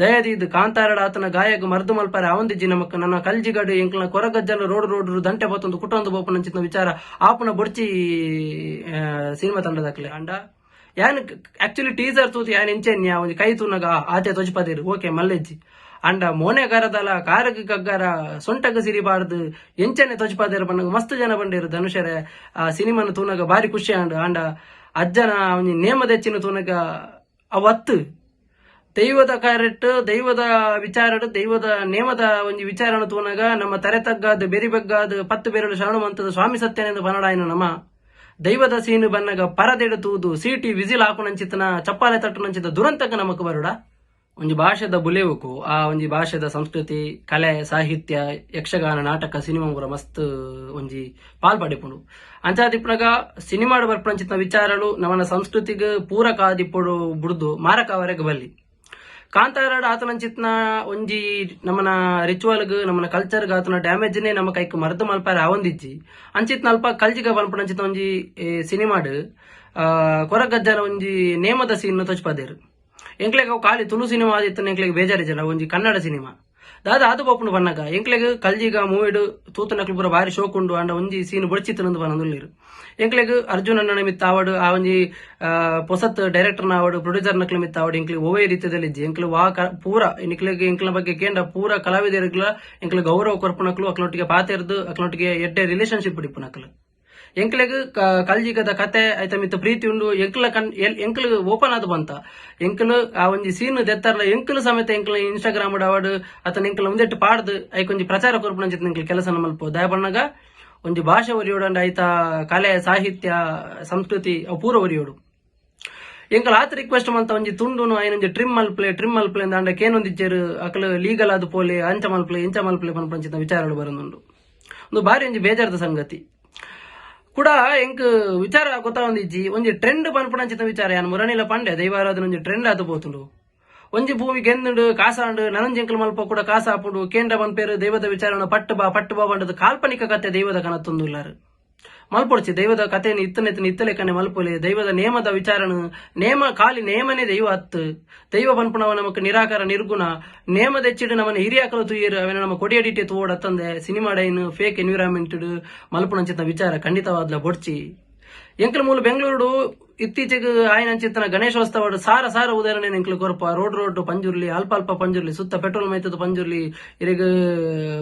ದಯದಿ ಇದು ಕಾಂತಾರಡ ಆತನ ಗಾಯಕ ಮರ್ದು ಮಲ್ಪಾರೆ. ಅವಂದಿಜ್ಜಿ ನಮಕ್ ನನ್ನ ಕಲ್ಜಿಗಡು ಎಂಕ್ಲ ಕೊರಗಜ್ಜಲ ರೋಡ್ ರೋಡ್ ದಂಟೆ ಬತ್ತೊಂದು ಕುಟೊಂದು ಬೋಪನ ಅಂಚಿನ ವಿಚಾರ ಆಪುನ ಬುಡ್ಚಿ ಸಿನಿಮಾ ತಂಡದಕ್ಲೆ ಅಂಡ ಯಾನ್ ಆಕ್ಚುಲಿ ಟೀಸರ್ ತೂತು ಯಾನ್ ಇಂಚೆನ್ ಯಾ ಕೈ ತೂನಗ ಆತೆ ತೊಜ್ಪದಿರು. ಓಕೆ ಮಲ್ಲೆಜ್ಜಿ. ಅಂಡ ಮೋನೆಗಾರದಲ ಕಾರಕ ಕಗ್ಗಾರ ಸೊಂಟಗ ಸಿರಿಬಾರದು ಎಂಚನೆ ತೊಜ್ಪಾದಿರ ಬಣ್ಣಗ ಮಸ್ತ್ ಜನ ಬಂದಿರು ಧನುಷರೇ. ಆ ಸಿನಿಮಾನ ತೂನಗ ಬಾರಿ ಖುಷಿ ಅಂಡ ಅಂಡ ಅಜ್ಜನ ಒಂಜಿ ನೇಮದೆಚ್ಚಿನ ತೂನಗ ಅವತ್ತು ದೈವದ ಕ್ಯಾರೆಟ್, ದೈವದ ವಿಚಾರಡ್ ದೈವದ ನೇಮದ ಒಂದು ವಿಚಾರಣ ತೂನಗ ನಮ್ಮ ತರೆ ತಗ್ಗಾದ ಬೆರಿಬೆಗ್ಗಾದ ಪತ್ತು ಬೆರಳು ಶರಣುವಂತದ ಸ್ವಾಮಿ ಸತ್ಯನೆಂದು ಬನಡಾಯನ ನಮ. ದೈವದ ಸೀನು ಬನ್ನಗ ಪರದೆಡು ತೂದು, ಸೀಟಿ ವಿಜಿಲ್ ಹಾಕು ನಂಚಿತನ ಚಪ್ಪಾಲೆ ತಟ್ಟುನಂಚಿತ ದುರಂತಕ ನಮಕ್ ಬರುಡ. ಒಂಜಿ ಭಾಷೆದ ಬುಲೆವುಕು, ಆ ಒಂಜಿ ಭಾಷೆದ ಸಂಸ್ಕೃತಿ, ಕಲೆ, ಸಾಹಿತ್ಯ, ಯಕ್ಷಗಾನ, ನಾಟಕ, ಸಿನಿಮಾ ಪೂರ ಮಸ್ತ್ ಒಂಜಿ ಪಾಲ್ಪಡಿಪುಂಡು ಅಂಚಾದಿಪ್ಪುನಗ ಸಿನಿಮಾಡು ಬರ್ಪಂಚಿತ ವಿಚಾರಗಳು ನಮ್ಮ ಸಂಸ್ಕೃತಿಗೆ ಪೂರಕ ಆದಿಪ್ಪುಡು ಬುಡ್ದು ಮಾರಕ ಬಲ್ಲಿ. ಕಾಂತಾರಾಡ ಆತನಂಚಿತ್ನ ಒಂಜಿ ನಮ್ಮನ ರಿಚುವಲ್ಗ್ ನಮ್ಮನ ಕಲ್ಚರ್ಗ್ ಆತನ ಡ್ಯಾಮೇಜ್ನೇ ನಮ್ಮ ಕೈಕ್ ಮರ್ದು ಮಲ್ಪಾರೆ ಅವೊಂದಿಜ್ಜಿ ಅಂಚಿತ್ನ ಅಲ್ಪ ಕಲ್ಜಿಗ ಬಲ್ಪನಂಚಿತ ಒಂಜಿ ಏ, ಸಿನಿಮಾಡ್ ಕೊರಗಜ್ಜನ ಒಂಜಿ ನೇಮದ ಸೀನ್ ತೊಚ್ಪದೇರು. ಎಂಕ್ಲೆಗ್ ಅವು ಖಾಲಿ ತುಳು ಸಿನಿಮಾ ಆದಿತ್ತು ಎಂಕ್ಲೆಗ್ ಬೇಜಾರಿಜಲ ಒಂಜಿ ಕನ್ನಡ ಸಿನಿಮಾ. ಬನ್ನಗ ಎಂಕ್ಲೆಗ್ ಕಲ್ಜಿಗ ಮೂವಿಡ್ ತೂತನಕ್ಲು ಪೂರ ಬಾರಿ ಶೋಕ್ ಉಂಡು ಅಂಡ ಒಂಜಿ ಸೀನ್ ಬೊಡ್ಚಿತ್ತನಂದು ಬನ್ನದುಲ್ಲಿರು ಎಂಕ್ಲೆಗ್ ಅರ್ಜುನ್ ಅಣ್ಣನ ಮಿತ್ತ ಆವಡು ಆ ಒಂಜಿ ಆ, ಪೊಸತ್ ಡೈರೆಕ್ಟರ್ನ ಆವಡು ಪ್ರೊಡ್ಯೂಸರ್ ನಕ್ಲ ಮಿತ್ತ ಆವಡು ಎಂಕ್ಲಿ ಓವೇ ರೀತಿಯಲ್ಲಿ ಇಜ್ಜಿ ಎಂಕ್ಲು ವಾ ಪೂರ ಎಂಕ್ಲೆಗ್ ಎಂಕ್ಲ ಬಗ್ಗೆ ಕೇಂದ್ರ ಪೂರ ಕಲಾವಿದರಿಗ್ಲ ಎಂಕ್ಲ ಗೌರವ ಕೊರ್ಪುನಕ್ಲು ಅಕ್ಲೊಟ್ಟಿಗೆ ಪಾತೆರ್ದು ಅಕ್ಲೊಟ್ಟಿಗೆ ಎಡ್ಡೆ ರಿಲೇಶನ್ಶಿಪ್ ಹಿಡಿಪುನಕ್ಲು ಎಂಕ್ಲೆಗ್ ಕಲ್ಜಿಗದ ಕತೆ ಐತ ಮಿತ್ತ ಪ್ರೀತಿ ಉಂಡು, ಎಂಕ್ಲ ಕನ್ ಎಲ್- ಎಂಕ್ಲು ಓಪನ್ ಆದ್ ಬಂತ. ಎಂಕ್ಲು ಆ ಒಂಜಿ ಸೀನ್ ದೆತ್ತಾರ್ಲ, ಎಂಕ್ಲು ಸಮೇತ ಎಂಕ್ಲ ಇನ್ಸ್ಟಾಗ್ರಾಮ್ ಅವಾರ್ಡ್ ಅತನ ಎಂಕ್ಲ ಒಂದೆಟ್ಟು ಪಾಡ್ದು ಐಕೊಂಜಿ ಪ್ರಚಾರ ಕೊರ್ಪಣ ಅಂಚಿತ್ ಎಂಕ್ಲ ಕೆಲಸ ಮಲ್ಪ. ದಯಬಣ್ಣಗ ಒಂಜಿ ಭಾಷೆ ಅಂಡ್ ಐತ ಕಲೆ, ಸಾಹಿತ್ಯ, ಸಂಸ್ಕೃತಿ ಅವು ಪೂರ ಒರಿಯೋಡು. ಎಂಕಲ್ ಆತ ರಿಕ್ವೆಸ್ಟ್ ಮಂತ ಒಂಜಿ ತುಂಡುನು ಐನೊಂಜಿ ಟ್ರಿಮ್ ಮಲ್ಪ್ಲೆ ಟ್ರಿಮ್ ಮಲ್ಪ್ಲೆ ಅಂದ ಕೇನೊಂದಿಜ್ಜೆರ್ ಅಕಲ್ ಲೀಗಲ್ ಆದ ಪೋಲೆ, ಅಂಚ ಮಲ್ಪ್ಲೆ, ಇಂಚ ಮಲ್ಪ್ಲೆ ಪಂಚಿತ ವಿಚಾರಗಳು ಬರೋದುಂಡು. ಒಂದು ಬಾರಿ ಒಂಜಿ ಬೇಜಾರದ ಸಂಗತಿ. ಕೂಡ ಎಂಕ್ ವಿಚಾರ ಗೊತ್ತಾಗೊಂದಿಜ್ಜಿ ಒಂಜಿ ಟ್ರೆಂಡ್ ಪನ್ಪುಣಂಚಿತ ವಿಚಾರ. ಯಾನ್ ಮುರಣಿಲ ಪಂಡೆ ದೈವಾರಾಧನೆ ಒಂಜಿ ಟ್ರೆಂಡ್ ಆದು ಪೋತುಂಡು ಒಂಜಿ ಭೂಮಿ ಗೆಂದುಂಡು ಕಾಸಾಂಡು ನನಂಜೆಂಕಲ್ ಮಲ್ಪ ಕೂಡ ಕಾಸ ಹಾಪುಂಡು ಕೇಂದ್ರ ಪನ್ಪೇರು ದೈವದ ವಿಚಾರನ ಪಟ್ಟು ಬಾ ಪಟ್ಟು ಬಾ ಬಂಡದು ಕಾಲ್ಪನಿಕ ಕತೆ ದೈವದ ಕನತ್ತೊಂದುಲ್ಲಾರು. ದೈವದ ಕಥೆಯನ್ನು ಇತ್ತನೆತ್ತನ ಇತ್ತಲೆ ಕಣ್ಣೆ ಮಲ್ಪೊಲೆ. ದೈವದ ನೇಮದ ವಿಚಾರನು ನೇಮ, ಖಾಲಿ ನೇಮನೆ ದೈವ ಹತ್ತು. ದೈವ ಬನ್ಪುಣವ ನಮಕ್ ನಿರಾಕಾರ, ನಿರ್ಗುಣ. ನೇಮದೆಚ್ಚಿಡು ನಮ್ಮನ್ನ ಹಿರಿಯಾಕಲು ತುಯ್ಯರು ಅವನ ನಮ್ಮ ಕೊಡಿಯಡಿಟೆ ತೋಡ ತಂದೆ. ಸಿನಿಮಾ ಡೈನ್ ಫೇಕ್ ಎನ್ವಿರಾನ್ಮೆಂಟ್ ಮಲ್ಪುಣಂಚಿತ ವಿಚಾರ ಖಂಡಿತವಾದ್ಲ ಬೊಡ್ಚಿ. ಎಂಕಲ್ ಮೂಲ ಬೆಂಗಳೂರು ಇತ್ತೀಚೆಗೆ ಆಯ್ನಂಚಿತ್ತನ ಗಣೇಶೋತ್ಸವ ಸಾರ ಸಾರ ಉದಾಹರಣೆ ಎಂಕ್ಲು ಕೊರಪ. ರೋಡ್ ರೋಡ್ ಪಂಜುರ್ಲಿ, ಅಲ್ಪ ಅಲ್ಪ ಪಂಜುರ್ಲಿ, ಸುತ್ತ ಪೆಟ್ರೋಲ್ ಮೈತದ ಪಂಜುರ್ಲಿ, ಇರಿಗ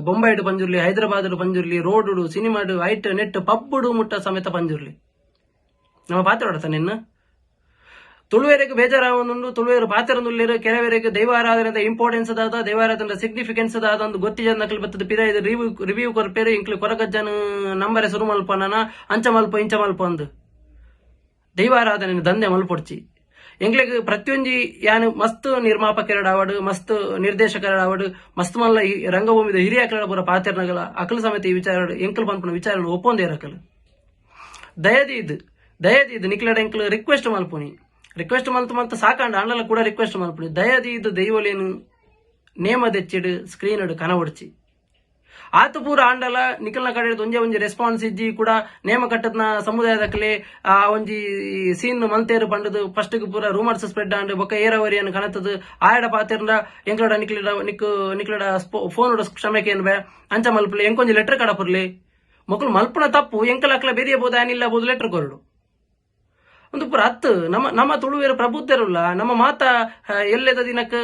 ಬೊಂಬೈಡ್ ಪಂಜುರ್ಲಿ, ಹೈದರಾಬಾದ್ ಪಂಜುರ್ಲಿ, ರೋಡ್ ಸಿನಿಮಾಡು ಐಟ್ ನೆಟ್ ಪಬ್ಬುಡು ಮುಟ್ಟ ಸಮೇತ ಪಂಜುರ್ಲಿ. ನಮ್ಮ ಪಾತ್ರ ನಿನ್ನ? ತುಳುವೆರೆಗೆ ಬೇಜಾರಾವೊಂದುಂಡು ತುಳುವೇರು ಪಾತ್ರದಲ್ಲಿರು ಕೆಲವರಿಗೆ ದೈವಾರಾಧನೆ ಇಂಪಾರ್ಟೆನ್ಸ್ ಅದಾದ ದೈವಾರಾಧನೆ ಸಿಗ್ನಿಫಿಕೆನ್ಸ್ ಅದಾದ ಒಂದು ಗೊತ್ತಿಜ ನಕಲ್ ಬತ್ತದ ಪಿರ, ಇದು ರಿವ್ಯೂ ರಿವ್ಯೂ ಕೊರ್ಪೇರು ಇಂಕ್ಲು ಕೊರಗಜ್ಜನ ನಂಬರೆ ಸುರು ಮಲ್ಪನನ ಅಂಚ ಮಲ್ಪ, ಇಂಚ ಮಲ್ಪ ಅಂದು. ದೈವಾರಾಧನೆ ದಂಧೆ ಮಲ್ಪೊಡ್ಚಿ. ಎಂಗ್ಲೆಗ್ ಪ್ರತಿಯೊಂಜಿ ಯಾನು ಮಸ್ತ್ ನಿರ್ಮಾಪಕರಡಾವಡು ಮಸ್ತ್ ನಿರ್ದೇಶಕರಡಾವಡು ಮಸ್ತ್ ಮಲ್ಲ ಈ ರಂಗಭೂಮಿದ ಹಿರಿಯ ಕನ್ನಡ ಪೂರ ಪಾತ್ರನಗಳ ಅಕಲ ಸಮೇತ ಈ ವಿಚಾರ ಎಂಕಲ್ ಪನ್ಪುನ ವಿಚಾರ ಒಪ್ಪೊಂದೇ ಇರಕಲ್. ದಯದಿ ಇದು ದಯದಿ ಇದು ನಿಕ್ಲಡ ಎಂಕಲ್ ರಿಕ್ವೆಸ್ಟ್ ಮಲ್ಪುನಿ. ರಿಕ್ವೆಸ್ಟ್ ಮಲ್ತು ಸಾಕಂಡ ಅಣ್ಣಲ ಕೂಡ ರಿಕ್ವೆಸ್ಟ್ ಮಾಡ್ಬಿಡಿ ದಯದಿ ಇದು ದೈವಲೇನು ನೇಮದೆಚ್ಚಿಡು ಸ್ಕ್ರೀನ್ ಕನ ಹೊಡ್ಚಿ ಆತ ಪೂರ ಆಂಡಲ, ನಿಖಲ್ನ ಕಡೆ ಒಂಜೆ ಒಂಜಿ ರೆಸ್ಪಾನ್ಸ್ ಇಜ್ಜಿ ಕೂಡ ನೇಮ ಕಟ್ಟದ್ನ ಸಮುದಾಯದಕ್ಲೆ, ಆ ಒಂಜಿ ಸೀನ್ ಮಂತೇರು ಪಂಡದು ಫಸ್ಟ್ ಪೂರ ರೂಮರ್ಸ್ ಸ್ಪ್ರೆಡ್ ಆಂಡ್ ಬೊಕ್ಕ ಏರವರಿಯನ್ನು ಕನತದು ಆಯಡ ಪಾತೆರ್ನ ಎಂಕ್ಲಡ ನಿಕ್ಲಿಡ ನಿಕ್ ನಿಕ್ಲಡ ಫೋನ್ ಕ್ಷಮೆಗೆ ಏನ್ ಬೇ, ಅಂಚ ಮಲ್ಪಲೆ, ಎಂಕೊಂಜಿ ಲೆಟರ್ ಕಡಪುರ್ಲಿ ಮಕ್ಕಳು ಮಲ್ಪನ ತಪ್ಪು, ಎಂಕಲ ಅಕ್ಲ ಬೆರಿಯಬಹುದು ಆನಿಲ್ಲ ಬೋದು ಲೆಟರ್ ಕೊರಡು. ಒಂದು ಪುರ ಹತ್ತು. ನಮ್ಮ ನಮ್ಮ ತುಳುವೇರು ಪ್ರಬುದ್ಧರುಲ್ಲ, ನಮ್ಮ ಮಾತ ಎಲ್ಲೆದ ದಿನಕ್ಕೆ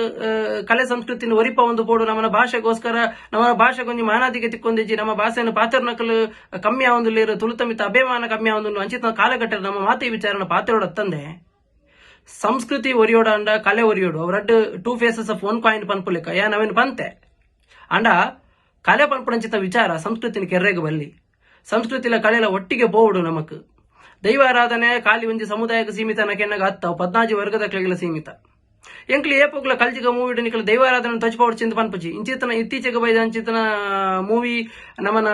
ಕಲೆ ಸಂಸ್ಕೃತಿನ ಒರಿಪ ಒಂದು ಬೋಡು ನಮ್ಮ ಭಾಷೆಗೋಸ್ಕರ ನಮ್ಮ ಭಾಷೆಗೊಂದು ಮಾನಾದಿಗೆ ತಿಕ್ಕೊಂದಿಜ್ಜಿ, ನಮ್ಮ ಭಾಷೆಯನ್ನು ಪಾತ್ರನಕಲು ಕಮ್ಮಿ ಆವೊಂದುಲ್ಲೇರು ತುಳುತಮಿತ ಅಭಿಮಾನ ಕಮ್ಮಿ ಆವೊಂದು ಅಂಚಿತ ಕಾಲಘಟ್ಟ ನಮ್ಮ ಮಾತೆ ವಿಚಾರನ ಪಾತ್ರೋಡ ತಂದೆ. ಸಂಸ್ಕೃತಿ ಒರಿಯೋಡ ಅಂಡ ಕಲೆ ಒರಿಯೋಡು. ಅವರಡ್ two faces of one coin ಪನ್ಪುಲಿಕ. ಯಾ, ನಾವೇನು ಪಂತೆ ಅಂಡ, ಕಲೆ ಪನ್ಪುಣಂಚಿತ ವಿಚಾರ ಸಂಸ್ಕೃತಿನ ಕೆರೆಗೆ ಬಲ್ಲಿ. ಸಂಸ್ಕೃತಿಲ ಕಲೆಲ ಒಟ್ಟಿಗೆ ಬೋಡು ನಮಕ್. ದೈವಾರಾಧನೆ ಖಾಲಿ ಒಂಜಿ ಸಮುದಾಯಕ್ಕೆ ಸೀಮಿತ ನಕೆನ್ನಗ ಅತ್ತ ಪದ್ನಾಜಿ ವರ್ಗದ ಕೆಳಗಿನ ಸೀಮಿತ. ಎಂಕ್ಲಿ ಏಪೋಗ್ಲ ಕಲ್ಜಿಗ ಮೂವಿ ನಿಕಲ ದೈವಾರಾಧನೆ ತಜ್ಪಾವಡ್ ಚಿಂತ ಪನ್ಪುಜಿ. ಇಂಚಿತನ ಇತ್ತೀಚೆಗೆ ಬೈದ ಅಂಚಿತನ ಮೂವಿ, ನಮನ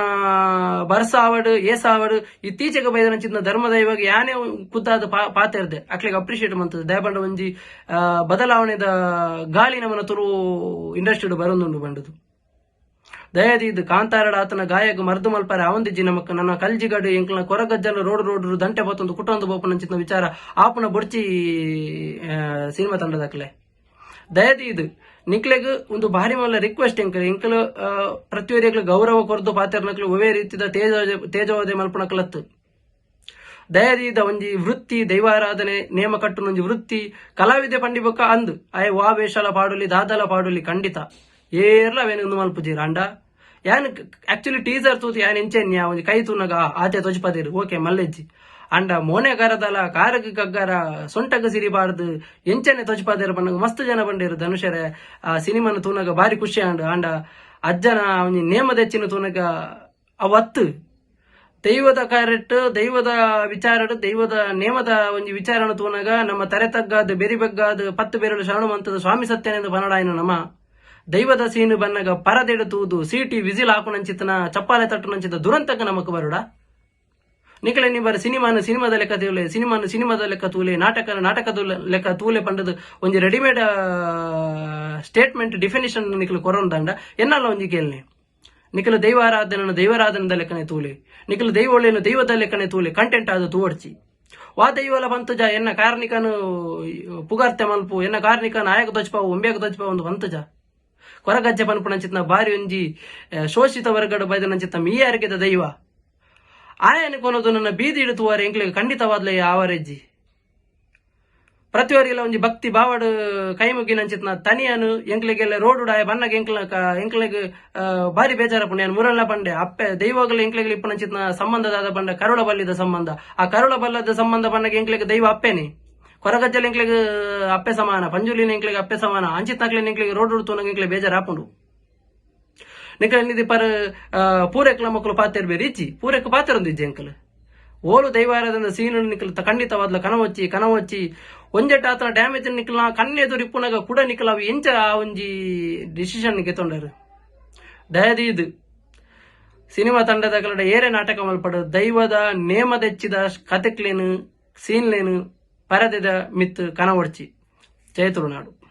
ಬರ್ಸ ಆವಡ್ ಏಸ ಆವಡ್ ಇತ್ತೀಚೆಗೆ ಬೈದ ಅಂಚಿತನ ಧರ್ಮ ದೈವಾಗ ಯಾನೇ ಕುದ್ದಾದ ಪಾತ್ರ ಪಾತೆರ್ದೆ ಅಕ್ಲಿಗೆ ಅಪ್ರಿಶಿಯೇಟ್ ಮಂತದ. ದಯಬಂಡ ಒಂಜಿ ಬದಲಾವಣೆದ ಗಾಳಿ ನಮನ ತುರು ಇಂಡಸ್ಟ್ರಿಡ್ ಬರೊಂದುಂಡು ಬಂಡದು. ದಯದಿ ಇದು ಕಾಂತಾರಡ ಆತನ ಗಾಯಗ ಮರ್ದು ಮಲ್ಪಾರೆ ಅವಂದಿಜ್ಜಿ ನಮಕ್ ನನ್ನ ಕಲ್ಜಿಗಡು ಎಂಕ್ಲ ಕೊರಗಜ್ಜಲ ರೋಡ್ ರೋಡ್ ದಂಟೆ ಬತ್ತೊಂದು ಕುಟೊಂದು ಬೋಪನ ಅಂಚಿನ ವಿಚಾರ ಆಪುನ ಬೊಡ್ಚಿ ಸಿನಿಮಾ ತಂಡದಕ್ಲೆ. ದಯದಿ ಇದು ನಿಕ್ಲೆಗ್ ಒಂದು ಭಾರಿ ಮಲ್ಲ ರಿಕ್ವೆಸ್ಟ್ ಎಂಕಲ್ ಎಂಕಲ್ ಪ್ರತಿಯೊರಿಗಳು ಗೌರವ ಕೊರದು ಪಾತ್ರನಕ್ಲು ಒವೇ ರೀತಿಯ ತೇಜ ತೇಜವಾದೆ ಮಲ್ಪನಕ್ಲತ್ತು ದಯದೀದ ಒಂಜಿ ವೃತ್ತಿ, ದೈವಾರಾಧನೆ, ನೇಮ ವೃತ್ತಿ, ಕಲಾವಿದೆ ಪಂಡಿಬೊಕ್ಕ ಅಂದು, ಅಯ, ವಾ, ವೇಷಲ ಪಾಡುಲಿ, ದಾದಲ ಪಾಡುಲಿ, ಖಂಡಿತ. ಏರ್ಲ ಅವೇನು ಮಲ್ಪುಜಿ ಅಂಡ ಯಾನ್ ಆಕ್ಚುಲಿ ಟೀಸರ್ ತೂತಿ, ಯಾನ್ ಎಂಚೆನ್ಯ ಒಂಜಿ ಕೈ ತುನಗ ಆತೆ ತೊಜ್ಪದಿರು. ಓಕೆ, ಮಲ್ಲೆಜ್ಜಿ. ಅಂಡ ಮೋನೆಗಾರದಲ ಕಾರಕ ಕಗ್ಗಾರ ಸೊಂಟಗ ಸಿರಿಬಾರ್ದು, ಎಂಚನೆ ತೊಜ್ಪದಿರು ಬಂದಾಗ ಮಸ್ತ್ ಜನ ಬಂಡೇರು ಧನುಷರ, ಆ, ಸಿನಿಮಾನ ತೂನಗ ಬಾರಿ ಖುಷಿ ಅಂಡ ಅಂಡ ಅಜ್ಜನ ಒಂಜಿ ನೇಮದೆಚ್ಚಿನ ತೂನಗ ಅವತ್ತು. ದೈವದ ಕಾರ್ಯಟ್ ದೈವದ ವಿಚಾರಡ್ ದೈವದ ನೇಮದ ಒಂದು ವಿಚಾರಣ ತೂನಗ ನಮ್ಮ ತರೆ ತಗ್ಗಾದ, ಬೆರಿ ಬಗ್ಗಾದ, ಪತ್ತು ಬೆರಳು ಶರಣವಂತದ ಸ್ವಾಮಿ ಸತ್ಯನೆಂದು ಬನಡಾಯಿನ ನಮ. ದೈವದ ಸೀನು ಬನ್ನಗ ಪರದೆಡು ತೂದು ಸೀಟಿ ವಿಸಿಲ್ ಹಾಕುನಂಚಿತನ ಚಪ್ಪಾಲೆ ತಟ್ಟುನಂಚಿತ ದುರಂತಕ ನಮಕ್ ಬರುಡ? ನಿಕಳೆ ನೀ ಬರ ಸಿನಿಮಾನ ಸಿನಿಮಾದ ಲೆಕ್ಕ ತೂಲೆ, ಸಿನಿಮಾನ ಸಿನಿಮಾದ ಲೆಕ್ಕ ತೂಲೆ ನಾಟಕ ನಾಟಕದ ಲೆಕ್ಕ ತೂಲೆ ಪಂಡದು ಒಂಜಿ ರೆಡಿಮೇಡ್ ಸ್ಟೇಟ್ಮೆಂಟ್ ಡಿಫಿನಿಷನ್ ನಿಕಲು ಕೊರೊಂದಂಡ ಎನ್ನಲ್ಲ ಒಂಜಿ ಕೇಳಿ ನಿಖಲು ದೈವಾರಾಧನೆಯನ್ನು ದೈವಾರಾಧನದ ಲೆಕ್ಕನೆ ತೂಲೆ. ನಿಖಲು ಒಳ್ಳೆಯನ್ನು ದೈವದ ಲೆಕ್ಕನೆ ತೂಲೆ ಕಂಟೆಂಟ್ ಆದ ತೂವಡ್ಚಿ. ವಾ ದೈವಲ ಬಂತುಜ ಎನ್ನ ಕಾರ್ಣಿಕನು ಪುಗಾರ್ತೆ ಮಲ್ಪು, ಎನ್ನ ಕಾರ್ಣಿಕ ನಾಯಕ ದೊಚ್ಪಾವು ಒಂಬೇಗ ದೊಚ್ಪಾವು ಒಂದು ಬಂತುಜ ಕೊರಗಜ್ಜೆ ಪನ್ಪುನಂಚಿತ್ನ ಬಾರಿ ಒಂಜಿ ಶೋಷಿತ ವರ್ಗಡ ಬೈದನಂಚಿತ್ತ ಮೀಯಾರಿಕೆದ ದೈವ. ಆಯನ ಕೊನೋದು ನನ್ನ ಬೀದಿ ಇಡುತ್ತುವಾರೆ ಎಂಕ್ಲಿಗೆ ಖಂಡಿತವಾದ್ಲೆ ಆವರೆಜ್ಜಿ. ಪ್ರತಿವಾರಿಲ ಒಂಜಿ ಭಕ್ತಿ ಬಾವಡು ಕೈ ಮುಗಿನಂಚಿತ್ನ ತನಿಯನು ಎಂಕ್ಲಿಗೆಲ್ಲ ರೋಡ್ ಉಡಾಯ ಬನ್ನಗ ಎಂಕ್ಲ ಎಂಕ್ಲಿಗೆ ಬಾರಿ ಬೇಜಾರ ಪುಣ್ಯ ಮುರಲ್ಲ ಬಂಡೆ. ಅಪ್ಪೆ ದೈವಗಳು ಎಂಕ್ಲಿಗೆ ಇಪ್ಪನಂಚಿತ್ನ ಸಂಬಂಧದಾದ ಬಂಡ ಕರುಳ ಬಲ್ಲಿದ ಸಂಬಂಧ. ಆ ಕರುಳ ಬಲ್ಲದ ಸಂಬಂಧ ಬನ್ನಗ ಎಂಕ್ಲಿಗೆ ದೈವ ಅಪ್ಪೇನೆ. ಕೊರಗಜ್ಜಲ ಎಂಕ್ಲಿಗೆ ಅಪ್ಪೆ ಸಮಾನ ಪಂಜುಲಿ ಎಂಕ್ಲಿಗೆ ಅಪ್ಪೆ ಸಮಾನ ಅಂಚಿತ್ನಾಕ್ಲಿನ ಎಂಕ್ಲಿಗೆ ರೋಡ್ ಉಡ್ತು ಎಂಕ್ಲಿಗೆ ಬೇಜಾರ ಹಾಪುಂಡು ನಿಕಲ ನಿಧಿ ಪರ ಪೂರೆಕ್ಲ ಮಕ್ಕಳು ಪಾತಿರ್ಬೇರಿ ಇಜ್ಜಿ ಪೂರೆಕ್ ಪಾತಿರೊಂದಿಜ್ಜಿ ಅಂಕಲ್. ಓಲು ದೈವಾರದಿಂದ ಸೀನು ನಿಕಲ್ ಖಂಡಿತವಾದ ಕನವಚ್ಚಿ ಕನವಚ್ಚಿ ಒಂಜೆಟ್ ಆತನ ಡ್ಯಾಮೇಜ್ ನಿಕಲ್ನ ಕಣ್ಣೆದುರು ಇಪ್ಪುನಾಗ ಕೂಡ ನಿಕಲ್ ಅವು ಎಂಚ ಆ ಒಂಜಿ ಡಿಸಿಷನ್ ಗೆತ್ತೊಂಡರು ದಯದಿ ಇದು ಸಿನಿಮಾ ತಂಡದ ಕಲಡ ಏರೆ ನಾಟಕ ಮಲ್ಪಡ, ದೈವದ ನೇಮದೆಚ್ಚಿದ ಕತೆಕ್ಲೇನು ಸೀನ್ಲೇನು ಪರದೆದ ಮಿತ್ ಕನವಡ್ಚಿ. ಜಯ ತುಳುನಾಡು